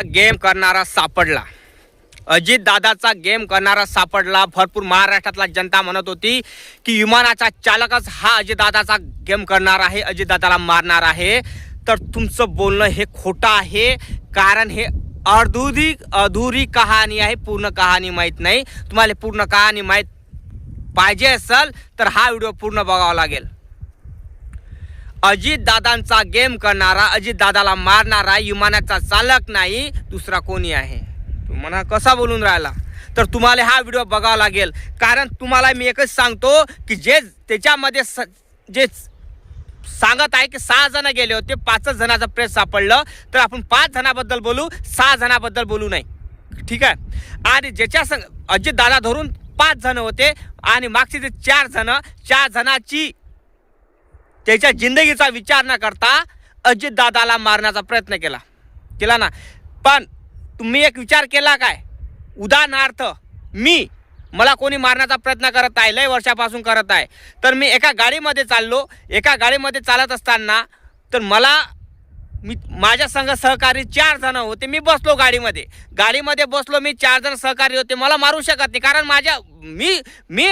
Game करणारा सापडला. अजित दादाचा गेम करणारा सापडला. भरपूर महाराष्ट्रातला जनता म्हणत होती की विमानाचा चालकच हा अजित दादाचा गेम करणार आहे अजित दादाला मारणार आहे. तर तुमचं बोलणं हे खोटं आहे. कारण हे अर्धुरी अधुरी कहाणी आहे पूर्ण कहाणी माहीत नाही. तुम्हाला पूर्ण कहाणी माहीत पाहिजे असेल तर हा व्हिडिओ पूर्ण बघावा लागेल. अजित दादांचा गेम करणारा अजित दादाला मारणारा विमानाचा चालक नाही दुसरा कोणी आहे? तुम्हाला म्हणा कसा बोलून राहिला? तर तुम्हाला हा व्हिडिओ बघावा लागेल. कारण तुम्हाला मी एकच सांगतो की जे त्याच्यामध्ये स जे सांगत आहे की सहा जण गेले होते पाचच जणाचं प्रेस सापडलं तर आपण पाच जणाबद्दल बोलू सहा जणाबद्दल बोलू नाही. ठीक आहे? आणि ज्याच्या संग अजित दादा धरून पाच जण होते आणि मागचे जे चार जण चार जणाची त्याच्या जिंदगीचा विचार न करता अजित दादाला मारण्याचा प्रयत्न केला. केला ना. पण तुम्ही एक विचार केला काय? उदाहरणार्थ मी मला कोणी मारण्याचा प्रयत्न करत आहे लय वर्षापासून करत आहे तर मी एका गाडीमध्ये चाललो. एका गाडीमध्ये चालत असताना तर मला मी माझ्या संघ सहकारी चार जण होते. मी बसलो गाडीमध्ये. गाडीमध्ये बसलो मी चार जण सहकारी होते. मला मारू शकत नाही. कारण माझ्या मी मी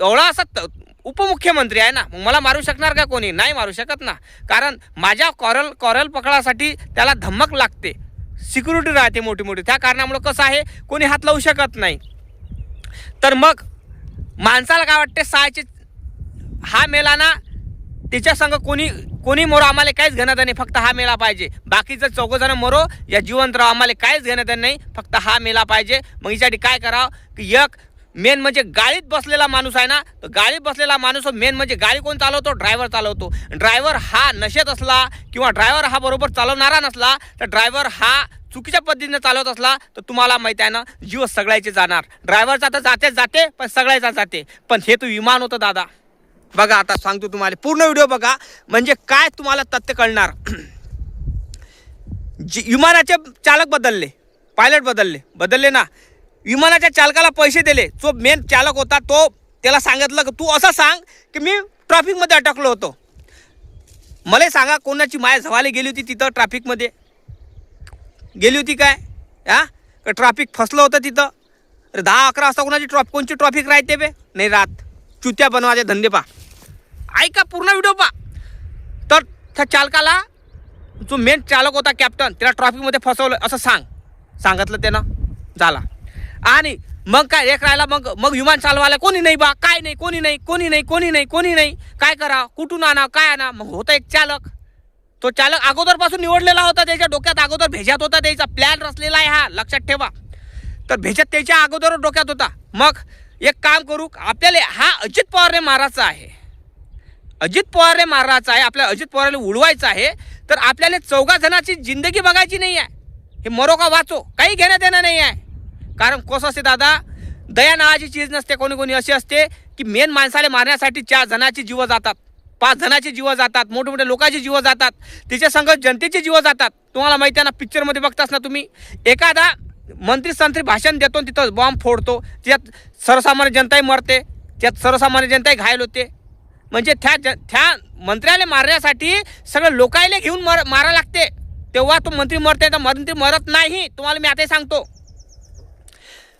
एवढा असा त- उपमुख्यमंत्री आहे ना मग मला मारू शकणार का कोणी? नाही मारू शकत ना. कारण माझ्या कॉरल कॉरल पकडासाठी त्याला धमक लागते. सिक्युरिटी राहते मोठी मोठी त्या कारणामुळं कसं आहे कोणी हात लावू शकत नाही. तर मग माणसाला काय वाटते सहाचे हा मेला ना तिच्या संग कोणी कोणी मरो आम्हाला काहीच घेण्यात नाही. फक्त हा मेला पाहिजे. बाकीचं चौघ मोरो मरो या जिवंत राहो. आम्हाला काहीच घेणं नाही. फक्त हा मेला पाहिजे. मग हिच्यासाठी काय करावं? की एक मेन म्हणजे गाडीत बसलेला माणूस आहे ना तर गाडीत बसलेला माणूस मेन म्हणजे गाडी कोण चालवतो? ड्रायव्हर चालवतो. ड्रायव्हर हा नशेत असला किंवा ड्रायव्हर हा बरोबर चालवणारा नसला तर ड्रायव्हर हा चुकीच्या पद्धतीने चालवत असला तर तुम्हाला माहिती आहे ना जीव सगळ्याचे जाणार. ड्रायव्हरचा तर जातेच जाते पण सगळ्याचा जाते. पण हे तू विमान होतं दादा. बघा आता सांगतो तुम्हाला. पूर्ण व्हिडिओ बघा. म्हणजे काय तुम्हाला तथ्य कळणार? जी विमानाचे चालक बदलले. पायलट बदलले. बदलले ना. विमानाच्या चालकाला पैसे दिले. जो मेन चालक होता तो त्याला सांगितलं की तू असं सांग की मी ट्रॅफिकमध्ये अटकलो होतो. मला सांगा कोणाची माया झवाली गेली होती तिथं ट्रॅफिकमध्ये गेली होती काय? हा? ट्रॅफिक फसलं होतं तिथं? अरे दहा अकरा वाजता कोणाची ट्रॉफ कोणची ट्रॉफिक राहते बे? नाही रात चुत्या बनवायचे धंदे पा ऐका पूर्ण व्हिडिओ पा तर त्या चालकाला जो मेन चालक होता कॅप्टन त्याला ट्रॉफिकमध्ये फसवलं. असं सांग. सांगितलं त्यानं. झाला. आणि मग काय एक राहिला मग मग विमान चालवायला कोणी नाही बा. काय नाही कोणी नाही कोणी नाही कोणी नाही कोणी नाही. काय करा कुठून आणा काय आणा? मग होता एक चालक. तो चालक अगोदरपासून निवडलेला होता त्याच्या डोक्यात अगोदर भेजात होता त्याचा प्लॅन रचलेला आहे हा लक्षात ठेवा. तर भेजात त्याच्या अगोदर डोक्यात होता. मग एक काम करू आपल्याला हा अजित पवारने मारायचा आहे. अजित पवारने मारायचा आहे आपल्या अजित पवारला उडवायचं आहे. तर आपल्याला चौघा जणाची जिंदगी बघायची नाही आहे. हे मरो का वाचो काही घेण्यात देणं नाही आहे. कारण कसं असते दादा? दया नावाची चीज नसते कोणी कोणी अशी असते की मेन माणसाला मारण्यासाठी चार जणाची जीव जातात. पाच जणाची जीवं जातात मोठे मोठे लोकांची जीव जातात तिच्या संग जनतेची जीवं जातात. तुम्हाला माहिती आहे ना पिक्चरमध्ये बघताच ना तुम्ही? एखादा मंत्री संत्री भाषण देतो आणि तिथं बॉम्ब फोडतो. त्यात सर्वसामान्य जनताही मरते त्यात सर्वसामान्य जनताही घायल होते. म्हणजे त्या ज त्या मंत्र्याला मारण्यासाठी सगळं लोकायला घेऊन मर मारा लागते. तेव्हा तो मंत्री मरते तर मंत्री मरत नाही. तुम्हाला मी आताही सांगतो.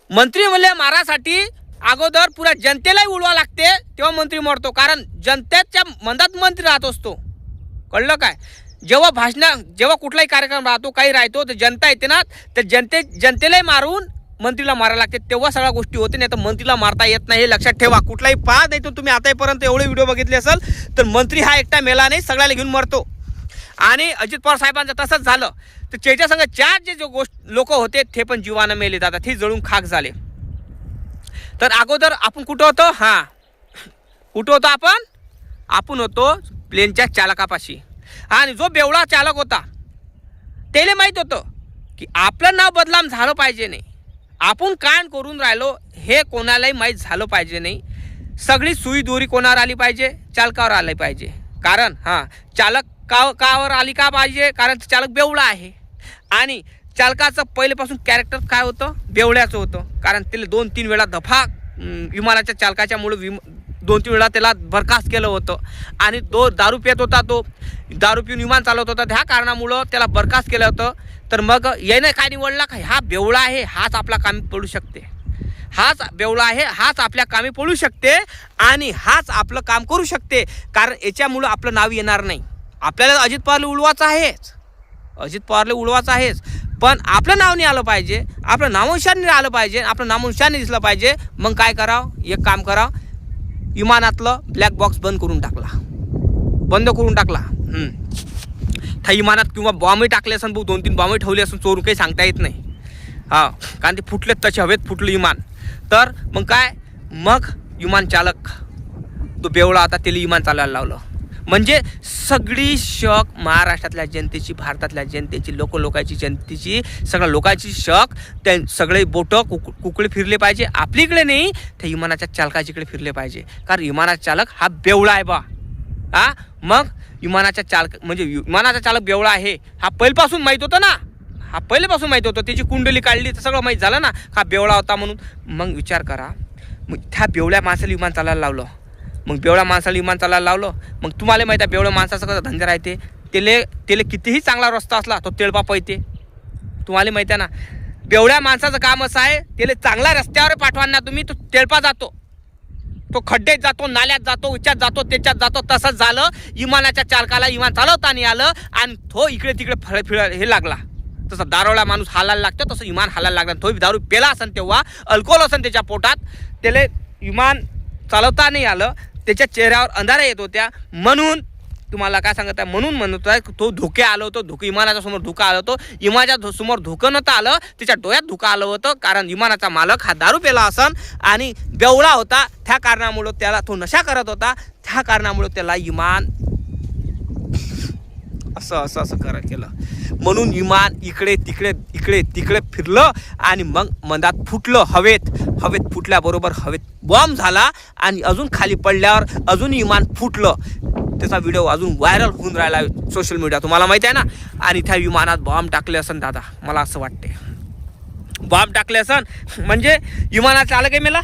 मंत्री म्हणले मारासाठी अगोदर पुऱ्या जनतेलाही उडवा लागते तेव्हा मंत्री मरतो कारण जनतेच्या मनात मंत्री राहत असतो. कळलं काय? जेव्हा भाषण जेव्हा कुठलाही कार्यक्रम राहतो काही राहतो तर जनता येते ना तर जनते जनतेलाही मारून मंत्रीला मारायला लागते. तेव्हा सगळ्या गोष्टी होते नाही तर मंत्रीला मारता येत नाही हे लक्षात ठेवा. कुठलाही पाहा नाही तर तुम्ही आतापर्यंत एवढे व्हिडिओ बघितले असेल तर मंत्री हा एकटा मेला नाही सगळ्याला घेऊन मरतो. आणि अजित पवार साहेबांचं तसंच झालं. तर त्याच्या संग चार जे जो गोष्ट लोक होते ते पण जीवानं मेले जातात ते जळून खाक झाले. तर अगोदर आपण कुठं होतो? हां. कुठं होतो आपण? आपण होतो प्लेनच्या चालकापाशी. आणि जो बेवडा चालक होता त्याला माहीत होतं की आपलं नाव बदलाम झालं पाहिजे नाही. आपण कान करून राहिलो हे कोणालाही माहीत झालं पाहिजे नाही. सगळी सुई दोरी कोणावर आली पाहिजे? चालकावर आली पाहिजे. कारण हां चालक का कावर आली का पाहिजे? कारण चालक बेवळा आहे. आणि चालकाचं पहिलेपासून कॅरेक्टर काय होतं? बेवड्याचं होतं. कारण त्याला दोन तीन वेळा दफा विमानाच्या चालकाच्यामुळे विम दोन तीन वेळा त्याला बरखास्त केलं होतं. आणि तो दारू पित होता तो दारू पिऊन विमान चालवत होता ह्या कारणामुळं त्याला बरखास्त केलं होतं. तर मग याने काय निवडला? का हा बेवळा आहे हाच आपला कामी पडू शकते. हाच बेवळा आहे हाच आपल्या कामी पडू शकते आणि हाच आपलं काम करू शकते. कारण याच्यामुळं आपलं नाव येणार नाही. आपल्याला अजित पवारला उडवायचं आहेच. अजित पवारला उडवायचं आहेच. पण आपलं नाव नाही आलं पाहिजे. आपलं नामोशान आलं पाहिजे. आपलं नामोशान दिसलं पाहिजे. मग काय करावं? एक काम करावं. विमानातलं ब्लॅक बॉक्स बंद करून टाकला. बंद करून टाकला. त्या विमानात किंवा बॉम्बही टाकले असून भाऊ दोन तीन बॉम्बही ठेवले असून चोरून काही सांगता येत नाही. हा. कारण ते फुटलेत तसे हवेत फुटलं विमान. तर मग काय? मग विमान चालक तो बेवळा आता त्याला विमान चालायला लावलं. म्हणजे सगळी शक महाराष्ट्रातल्या जनतेची भारतातल्या जनतेची लोक लोकांची जनतेची सगळ्या लोकांची शक त्या सगळे बोटं कुक कुकडे फिरले पाहिजे. आपलीकडे नाही त्या विमानाच्या चालकाच्याकडे फिरले पाहिजे. कारण विमानाचा चालक हा बेवळा आहे बा. हा? मग विमानाच्या चालक म्हणजे विमानाचा चालक बेवळा आहे. हा पहिल्यापासून माहीत होतं ना? हा पहिल्यापासून माहीत होतं. त्याची कुंडली काढली तर सगळं माहीत झालं ना? हा बेवळा होता म्हणून? मग विचार करा. मग त्या बेवळ्या माणसाला विमान चालायला लावलं. मग बेवळ्या माणसाला विमान चालायला लावलं. मग तुम्हाला माहीत आहे बेवळ्या माणसाचं कसं धंदा राहते? त्याले तेले कितीही चांगला रस्ता असला तो तेळपा येते. तुम्हाला माहिती आहे ना बेवड्या माणसाचं काम असं आहे त्याला चांगल्या रस्त्यावर पाठवा ना तुम्ही तो तेळपा जातो. तो खड्ड्यात जातो नाल्यात जातो उच्यात जातो त्याच्यात जातो. तसंच झालं विमानाच्या चालकाला विमान चालवता नाही आलं आणि तो इकडे तिकडे फळ फिळ हे लागला. तसं दारोळा माणूस हालायला लागतो तसं विमान हालायला लागला तो दारू पेला असन तेव्हा अल्कोहोल असन त्याच्या पोटात. त्याला विमान चालवता नाही आलं त्याच्या चेहऱ्यावर अंधारा येत होत्या. म्हणून तुम्हाला काय सांगत आहे? म्हणून म्हणत आहे तो धोके आलो होतो धोके विमानाच्या समोर धोका आलं होतं. इमाच्या समोर धोकं नव्हतं आलं त्याच्या डोळ्यात धोका आलं होतं कारण विमानाचा मालक हा दारू पेला असन आणि बेवळा होता. त्या कारणामुळं त्याला तो नशा करत होता. त्या कारणामुळं त्याला विमान असं असं असं करत केलं. म्हणून विमान इकडे तिकडे इकडे तिकडे फिरलं आणि मग मनात फुटलं हवेत. हवेत फुटल्याबरोबर हवेत बॉम्ब झाला आणि अजून खाली पडल्यावर अजून विमान फुटलं. त्याचा व्हिडिओ अजून व्हायरल होऊन राहिला सोशल मीडिया तुम्हाला माहिती आहे ना? आणि त्या विमानात बॉम्ब टाकले असन दादा. मला असं वाटते बॉम्ब टाकले असन. म्हणजे विमानात आलं काय मेला?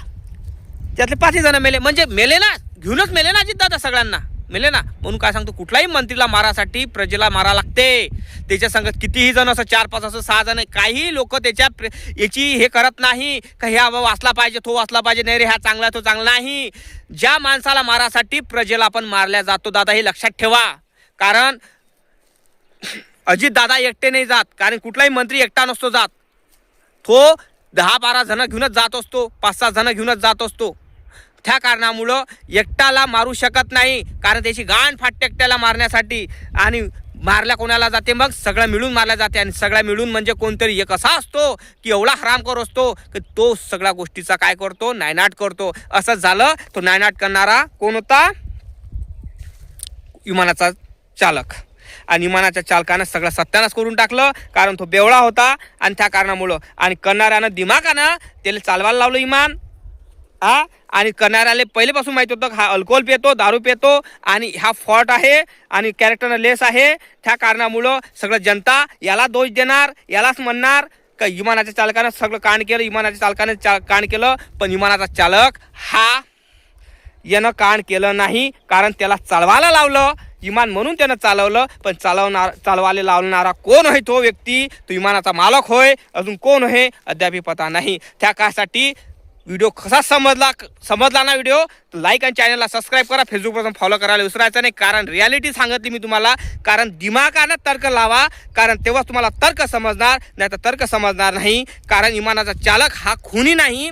त्यातले पाचही जण मेले. म्हणजे मेले ना? घेऊनच मेले ना अजित दादा सगळ्यांना? मेले ना? म्हणून काय सांगतो कुठलाही मंत्रीला मारासाठी प्रजेला मारा लागते. त्याच्या संगत कितीही जण असं चार पाच असं सहा जण काही लोक त्याच्या प्रे- याची हे करत नाही. का ह्या वाचला पाहिजे तो वाचला पाहिजे नाही रे हा चांगला तो चांगला नाही. ज्या माणसाला मारासाठी प्रजेला आपण मारल्या जातो दादा हे लक्षात ठेवा. कारण अजित दादा एकटे नाही जात कारण कुठलाही मंत्री एकटा नसतो जात. तो दहा बारा जण घेऊनच जात असतो पाच सहा जण घेऊनच जात असतो. त्या कारणामुळं एकटाला मारू शकत नाही. कारण त्याची गाण फाटते एकट्याला मारण्यासाठी. आणि मारल्या कोणाला जाते? मग सगळं मिळून मारल्या जाते. आणि सगळं मिळून म्हणजे कोणतरी एक असा असतो की एवढा हरामखोर असतो की तो सगळ्या गोष्टीचा काय करतो? नायनाट करतो. असंच झालं तो नायनाट करणारा कोण होता? विमानाचा चालक. आणि विमानाच्या चालकानं सगळं सत्यानाश करून टाकलं. कारण तो बेवळा होता. आणि त्या कारणामुळं. आणि करणाऱ्यानं दिमागानं त्याला चालवायला लावलं विमान. हा? आणि करणाऱ्याला पहिलेपासून माहिती होतं हा अल्कोहोल पितो दारू पितो आणि हा फॉल्ट आहे आणि कॅरेक्टरनं लेस आहे. त्या कारणामुळं सगळं जनता याला दोष देणार यालाच म्हणणार का विमानाच्या चालकानं सगळं कांड केलं विमानाच्या चालकाने चा कांड केलं पण विमानाचा चालक हा यानं कांड केलं नाही कारण त्याला चालवायला लावलं. विमान म्हणून त्यानं चालवलं पण चालवणार चालवायला लावणारा कोण आहे तो व्यक्ती? तो विमानाचा मालक होय अजून कोण आहे? अद्याप पता नाही. त्या कासाठी व्हिडिओ कसा समजला समजला ना व्हिडिओ तर लाईक आणि चॅनलला सबस्क्राईब करा. फेसबुकपासून फॉलो करायला विसरायचं नाही कारण रियालिटी सांगितली मी तुम्हाला. कारण दिमागानं तर्क लावा कारण तेव्हाच तुम्हाला तर्क समजणार नाही तर तर्क समजणार नाही. कारण विमानाचा चालक हा खुनी नाही.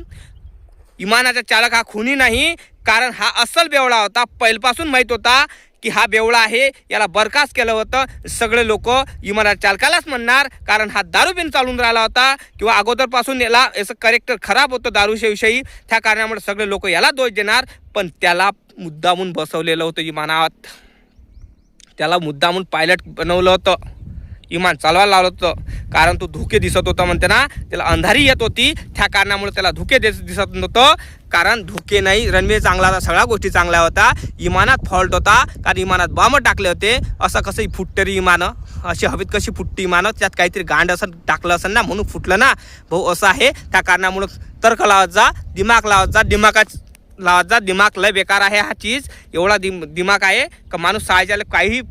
विमानाचा चालक हा खुनी नाही. कारण हा अस्सल बेवळा होता पहिल्यापासून माहीत होता. की हा बेवळा आहे याला बरखास्त केलं होतं. सगळे लोक इमारत चालकालाच म्हणणार कारण हा दारू पिऊन चालून राहिला होता. किंवा अगोदरपासून याला याचं करेक्टर खराब होतं दारूच्याविषयी त्या कारणामुळे सगळे लोक याला दोष देणार. पण त्याला मुद्दामून बसवलेलं होतं इमानात. त्याला मुद्दामून पायलट बनवलं होतं. विमान चालवायला लावलं होतं. कारण तो धुके दिसत होता म्हणते ना त्याला अंधारी येत होती. त्या कारणामुळे त्याला धुके दिसत नव्हतं. कारण धुके नाही रनवे चांगला होता सगळ्या गोष्टी चांगल्या होता विमानात फॉल्ट होता कारण इमानात बॉम्ब टाकले होते. असं कसं फुटतरी इमानं अशी हवेत कशी फुटती इमानं त्यात काहीतरी गांड असं टाकलं असेल ना म्हणून फुटलं ना. भाऊ असं आहे. त्या कारणामुळं तर्क लावत जा दिमाग लावत जा दिमागात लावत जा. दिमाग लय बेकार आहे हा चीज. एवढा दिम दिमाग आहे. का माणूस सायच्याला काही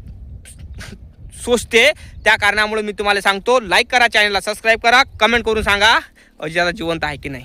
सोचते त्या कारणामुळे मी तुम्हाला सांगतो लाईक करा चॅनलला सबस्क्राईब करा. कमेंट करून सांगा अजितदादा जिवंत आहे की नाही.